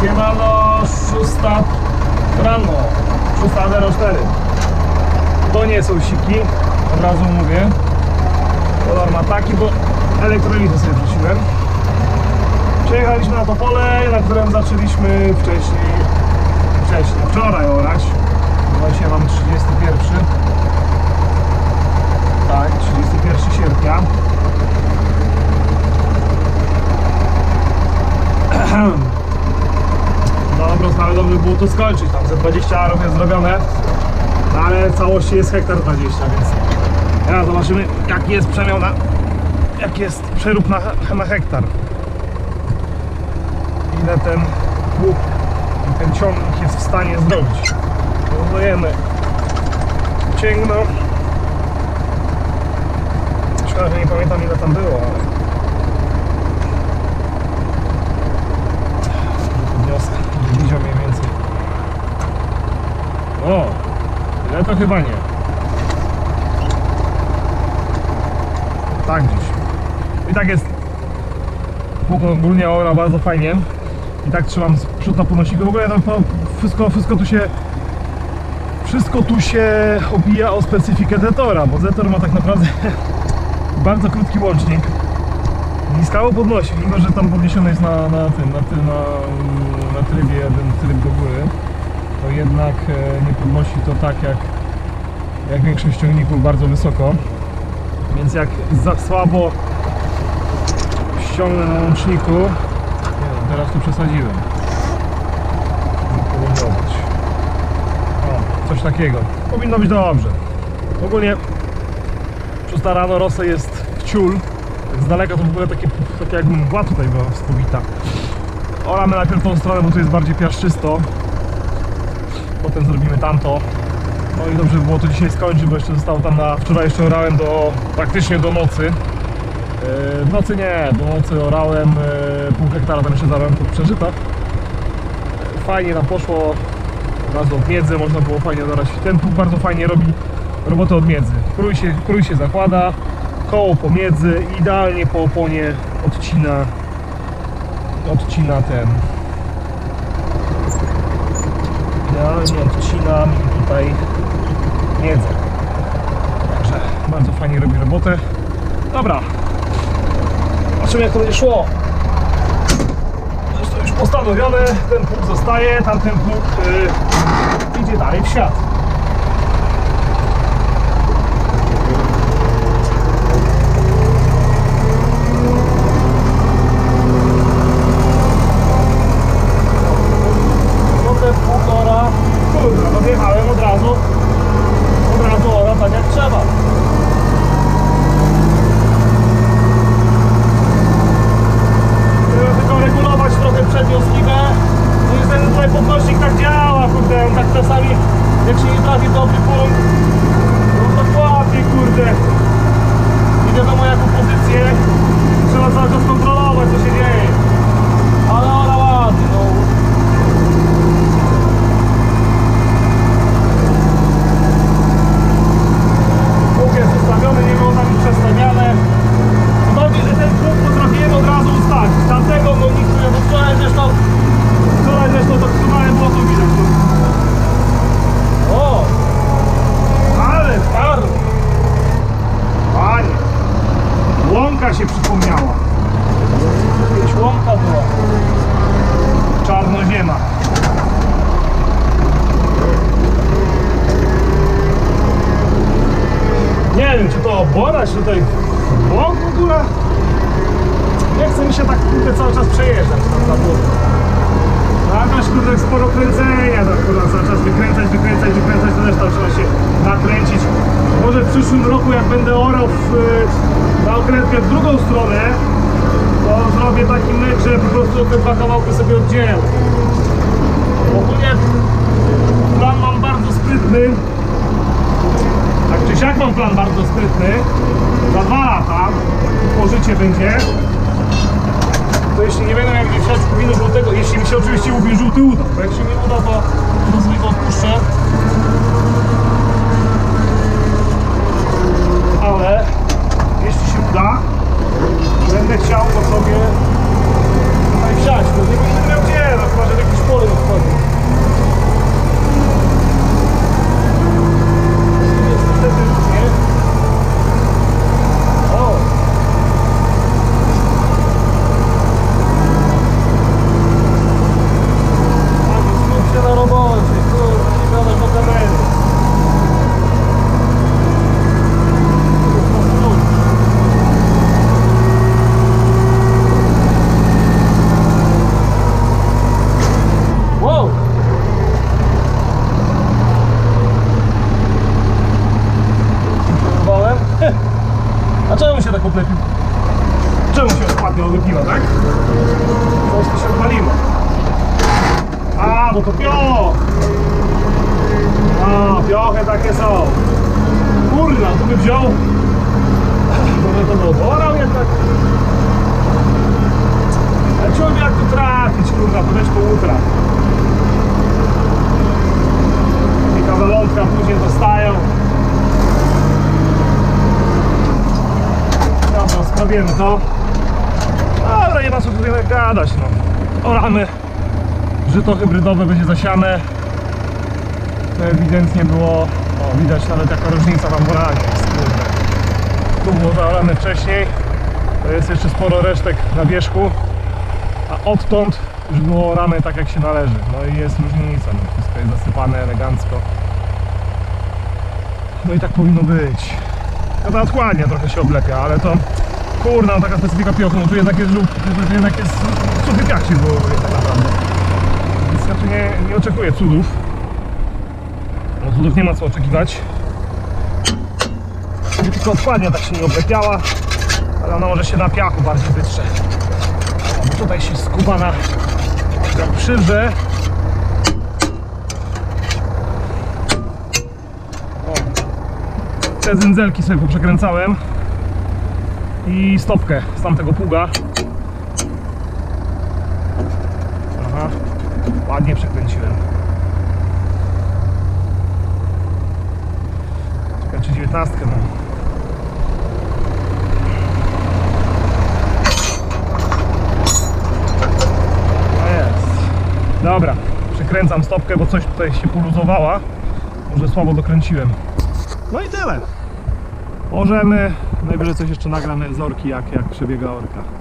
Siemano, 6 rano, 6.04 To nie są siki, od razu mówię. Kolor ma taki, bo elektrolity sobie wrzuciłem. Przyjechaliśmy na to pole, na którym zaczęliśmy wcześniej Wcześniej, wczoraj orać. Dzisiaj mam 31 Tak, 31 sierpnia. No prostu dobrze było to skończyć, tam ze 20 arów jest zrobione, no ale całości jest hektar 20, więc ja zobaczymy jaki jest przemiał na, jaki jest przerób na, na hektar. Ile ten łuk i ten ciągnik jest w stanie zrobić. Próbujemy cięgno. Szkoda, że nie pamiętam ile tam było, ale to chyba nie. Tak gdzieś. I tak jest. Ogólnie ora bardzo fajnie. I tak trzymam przód na podnosiku. W ogóle to, to wszystko, wszystko tu się wszystko tu się obija o specyfikę Zetora, bo Zetor ma tak naprawdę bardzo krótki łącznik. I skało podnosi, mimo że tam podniesiony jest na, na tym, na, tym, na, na trybie jeden tryb do góry, to jednak e, nie podnosi to tak jak, jak większość ciągników bardzo wysoko. Więc jak za słabo ściągnę na łączniku, nie teraz tu przesadziłem. Być. O, coś takiego. Powinno być dobrze. Ogólnie szósta rano Rosę jest ciul. Tak z daleka to w ogóle takie, takie jakby mgła tutaj była spowita. Oramy najpierw tą stronę, bo tu jest bardziej piaszczysto. Potem zrobimy tamto. No i dobrze by było to dzisiaj skończyć, bo jeszcze zostało tam na... Wczoraj jeszcze orałem do... praktycznie do nocy. Yy, W nocy nie, do nocy orałem yy, pół hektara, tam jeszcze zarałem pod przeżytach. Fajnie nam poszło, raz od miedzy można było fajnie dorać. Ten pług bardzo fajnie robi robotę od miedzy. Krój się, krój się zakłada, koło pomiędzy, idealnie po oponie odcina odcina ten idealnie odcina tutaj miedzę. Także bardzo fajnie robi robotę. Dobra, zobaczymy jak to będzie szło. Zresztą już postanowione, ten pług zostaje, tamten pług yy, idzie dalej w świat. Potem półtora, kurwa, no wjechałem od razu, od razu ora tak jak trzeba. Trzeba tylko regulować trochę przednią skibę. No i ten tutaj podnośnik tak działa, kurde, on tak czasami, jak się nie trafi dobry punkt, no to łapie, kurde. Nie wiadomo jaką pozycję, trzeba cały czas kontrolować, co się dzieje. Ale ona ładnie, no. Pług jest ustawiony, nie było tam nic przestawiane. Dobrze, że ten pług potrafiłem od razu ustawić. Tamtego no nikt nie bo wczoraj zresztą wczoraj zresztą to trzymałem, było to widać. O! Ale twardo! Panie! Łąka się przypomniała. Kiedyś łąka była. Czarnoziema. Nie wiem, czy to oborać tutaj w bok w ogóle? Nie chce mi się tak kurde cały czas przejeżdżać tam na błoto. Masz kurde sporo kręcenia, tak kurde cały czas wykręcać, wykręcać, wykręcać, to też tam trzeba się nakręcić. Może w przyszłym roku jak będę orał w, y, na okrętkę w drugą stronę, to zrobię taki myk, że po prostu te dwa kawałki sobie oddzielę. Ogólnie plan mam bardzo sprytny, siak mam plan bardzo sprytny. Za dwa lata pożycie będzie. To jeśli nie będę miał gdzie wsiać winu żółtego, jeśli mi się oczywiście uwie żółty uda, bo jak się nie uda, to, go odpuszczę. Ale jeśli się uda, będę chciał go sobie tutaj wsiać, bo nie będę miał gdzie, no chyba, że w jakiś bo to pioch! A, piochy takie są. Kurna, tu by wziął. Może to by odorał jednak. Ale czułem jak tu trafić, kurwa, to po utra. I kawalątka później dostają. Dobra, sprawiemy to. Dobra, nie ma co tutaj gadać, no. Oramy. Żyto hybrydowe będzie zasiane. To ewidentnie było, o widać nawet jaka różnica w kurde. Tu było zaorane wcześniej, to jest jeszcze sporo resztek na wierzchu, a odtąd już było orane tak jak się należy. No i jest różnica, no wszystko jest zasypane elegancko. No i tak powinno być. No to odkładnie trochę się oblepia, ale to kurna, no taka specyfika piochu, no tu jednak jest tu jednak jest suchy piach się wywołuje tak naprawdę. Więc ja tu nie, nie oczekuję cudów. No cudów nie ma co oczekiwać. Nie tylko odkładnia tak się nie oblepiała, ale ona może się na piachu bardziej wytrze. Bo tutaj się skuba na, przywrze. Te zędzelki sobie poprzekręcałem i stopkę z tamtego pługa. Ładnie przekręciłem. Czekaj, czy 19 mam. No jest. Dobra, przekręcam stopkę, bo coś tutaj się poluzowała. Może słabo dokręciłem. No i tyle. Możemy, najwyżej coś jeszcze nagram z orki, jak, jak przebiega orka.